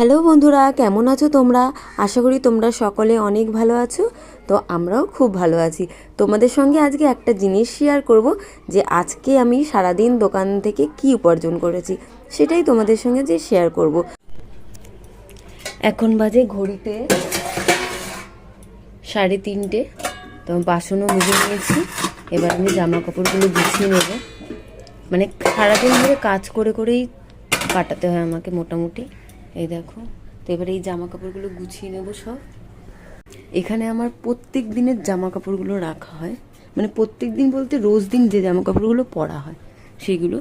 Hello বন্ধুরা, কেমন আছো তোমরা? আশা করি তোমরা সকলে অনেক ভালো আছো। তো আমরাও খুব ভালো আছি। তোমাদের সঙ্গে আজকে একটা জিনিস শেয়ার করব যে আজকে আমি সারাদিন দোকান থেকে কি উপার্জন করেছি, সেটাই তোমাদের সঙ্গে যে শেয়ার করব। এখন বাজে ঘড়িতে সাড়ে তিনটে। তো বাসনও মেজে নিয়েছি। এবার আমি জামা কাপড়গুলো গুছিয়ে নেব। মানে সারাদিন ধরে কাজ করে করেই কাটাতে হয় আমাকে মোটামুটি। এই দেখো, তো এবারে এই জামা কাপড়গুলো গুছিয়ে নেব সব। এখানে আমার প্রত্যেক দিনের জামা কাপড়গুলো রাখা হয়। মানে প্রত্যেক দিন বলতে রোজ দিন যে জামা কাপড়গুলো পরা হয়, সেগুলো।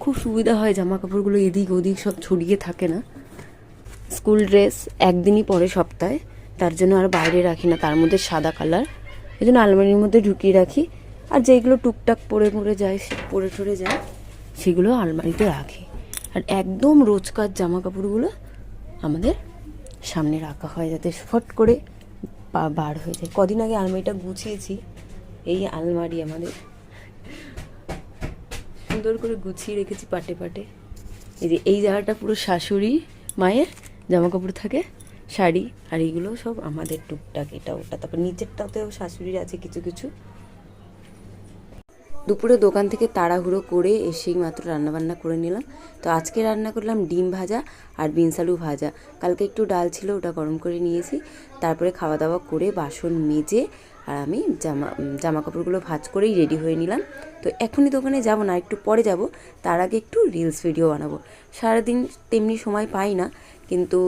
খুব সুবিধা হয় জামা কাপড়গুলো এদিক ওদিক সব ছড়িয়ে থাকে না। স্কুল ড্রেস একদিনই পরে সপ্তাহে, তার জন্য আর বাইরে রাখি না, তার মধ্যে সাদা কালার। এই জন্য আলমারির মধ্যে ঢুকিয়ে রাখি। আর যেগুলো টুকটাক পরে পরে যায়, পরে টরে যায়, সেগুলো আলমারিতে রাখি। আর একদম রোজকার জামা কাপড়গুলো আমাদের সামনে রাখা হয় যাতে ফট করে বার হয়ে যায়। কদিন আগে আলমারিটা গুছিয়েছি, এই আলমারি আমাদের। সুন্দর করে গুছিয়ে রেখেছি পাটে পাটে। এই যে এই জায়গাটা পুরো শাশুড়ি মায়ের জামা কাপড় থাকে, শাড়ি আর এইগুলো সব আমাদের টুকটাক, এটা ওটা। তারপর নিচেরটাতেও শাশুড়ির আছে কিছু কিছু। দুপুরে দোকান থেকে তাড়াহুড়ো করে এসেই মাত্র রান্নাবান্না করে নিলাম। তো আজকে রান্না করলাম ডিম ভাজা আর বিনস আলু ভাজা। কালকে একটু ডাল ছিল, ওটা গরম করে নিয়েছি। তারপরে খাওয়া দাওয়া করে বাসন মেজে আর আমি জামা জামা কাপড়গুলো ভাজ করেই রেডি হয়ে নিলাম। তো এখনই দোকানে যাব না, একটু পরে যাব। তার আগে একটু রিলস ভিডিও বানাবো। সারাদিন তেমনি সময় পাই না, কিন্তু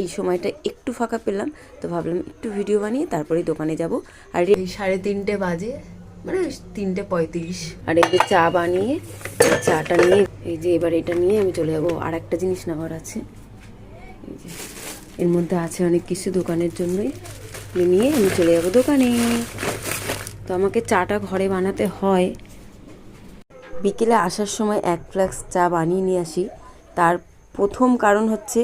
এই সময়টা একটু ফাঁকা পেলাম। তো ভাবলাম একটু ভিডিও বানিয়ে তারপরেই দোকানে যাব। আর সাড়ে তিনটে বাজে। মানে তিনটে পঁয়ত্রিশ। আর এই চা বানিয়ে চাটা নিয়ে, এই যে এবার এটা নিয়ে আমি চলে যাব। আর একটা জিনিস নেওয়ার আছে। এর মধ্যে আছে অনেক কিছু দোকানের জন্যই। নিয়ে আমি চলে যাব দোকানে। তো আমাকে চাটা ঘরে বানাতে হয়। বিকেলে আসার সময় এক ফ্লাক্স চা বানিয়ে নিয়ে আসি। তার প্রথম কারণ হচ্ছে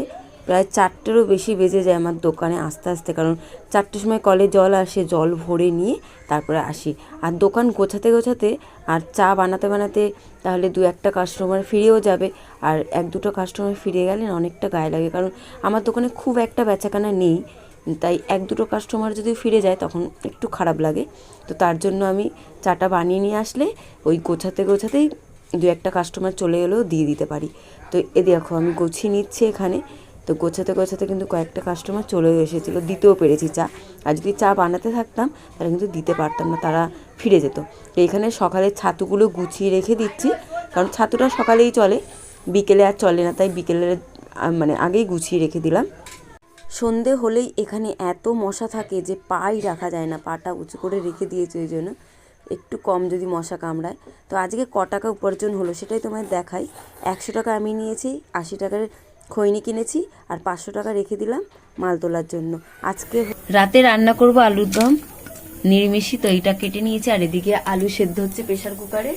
প্রায় চারটেরও বেশি বেজে যায় আমার দোকানে আস্তে আস্তে, কারণ চারটের সময় কলে জল আসে জল ভরে নিয়ে তারপরে আসি। আর দোকান গোছাতে গোছাতে আর চা বানাতে বানাতে তাহলে দু একটা কাস্টমার ফিরেও যাবে, আর এক দুটো কাস্টমার ফিরে গেলে অনেকটা গায়ে লাগে, কারণ আমার দোকানে খুব একটা বেচাকেনা নেই। তাই এক দুটো কাস্টমার যদি ফিরে যায় তখন একটু খারাপ লাগে। তো তার জন্য আমি চাটা বানিয়ে নিয়ে আসলে ওই গোছাতে গোছাতেই দু একটা কাস্টমার চলে গেলেও দিয়ে দিতে পারি। তো এ দেখো আমি গুছিয়ে নিচ্ছি এখানে। তো গোছাতে গোছাতে কিন্তু কয়েকটা কাস্টমার চলে এসেছিল, দিতেও পেরেছি চা। আর যদি চা বানাতে থাকতাম, তাহলে কিন্তু দিতে পারতাম না, তারা ফিরে যেত। তো এখানে সকালে ছাতুগুলো গুছিয়ে রেখে দিচ্ছি, কারণ ছাতুটা সকালেই চলে, বিকেলে আর চলে না, তাই বিকেলের মানে আগেই গুছিয়ে রেখে দিলাম। সন্ধে হলেই এখানে এত মশা থাকে যে পাই রাখা যায় না, পাটা উঁচু করে রেখে দিয়েছে ওই জন্য। একটু কম যদি মশা কামড়ায়। তো আজকে ক টাকা উপার্জন হলো সেটাই তোমায় দেখাই। একশো টাকা আমি নিয়েছি, আশি টাকার খৈনি কিনেছি আর পাঁচশো টাকা রেখে দিলাম মাল তোলার জন্য। আজকে রাতে রান্না করব আলুর দম। নিরামিষই তো, এইটা কেটে নিয়েছি, আর এদিকে আলু সেদ্ধ হচ্ছে প্রেশার কুকারে।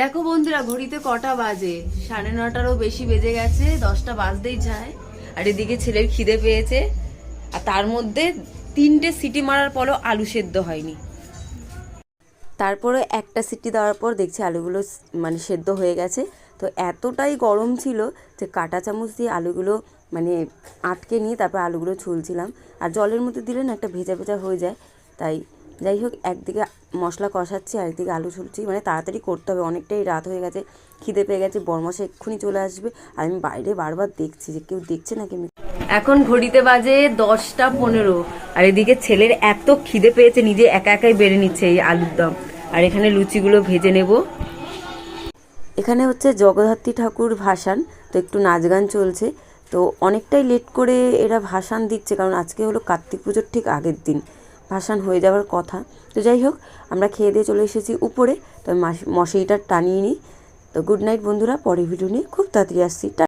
দেখো বন্ধুরা, ঘড়িতে কটা বাজে? সাড়ে নটারও বেশি বেজে গেছে, দশটা বাজতেই যায়। আর এদিকে ছেলের খিদে পেয়েছে, আর তার মধ্যে তিনটে সিটি মারার পরও আলু সেদ্ধ হয়নি। তারপরে একটা সিটি দেওয়ার পর দেখছি আলুগুলো মানে সেদ্ধ হয়ে গেছে। তো এতটাই গরম ছিল যে কাঁটা চামচ দিয়ে আলুগুলো মানে আটকে নিয়ে তারপর আলুগুলো ছুলছিলাম। আর জলের মধ্যে দিলে না একটা ভেজা ভেজা হয়ে যায়। তাই যাই হোক, একদিকে মশলা কষাচ্ছি একদিকে আলু ছুলছি। মানে তাড়াতাড়ি করতে হবে, অনেকটাই রাত হয়ে গেছে, খিদে পেয়ে গেছে, বরমাসে এক্ষুনি চলে আসবে। আর আমি বাইরে বারবার দেখছি যে কেউ দেখছে নাকি আমি? এখন ঘড়িতে বাজে দশটা পনেরো। আর এদিকে ছেলের এত খিদে পেয়েছে, নিজে একা একাই বেড়ে নিচ্ছে এই আলুর দম। আর এখানে লুচিগুলো ভেজে নেব। এখানে হচ্ছে জগদ্ধাত্রী ঠাকুর ভাসান, তো একটু নাচ গান চলছে। তো অনেকটাই লেট করে এরা ভাসান দিচ্ছে, কারণ আজকে হলো কার্তিক পুজোর ঠিক আগের দিন। ভাসান হয়ে যাওয়ার কথা। তো যাই হোক, আমরা খেয়ে দিয়ে চলে এসেছি উপরে। তো মশারিটা টানিয়ে নিই। তো গুড নাইট বন্ধুরা পরে ভিডিও নিয়ে খুব তাড়াতাড়ি আসছি।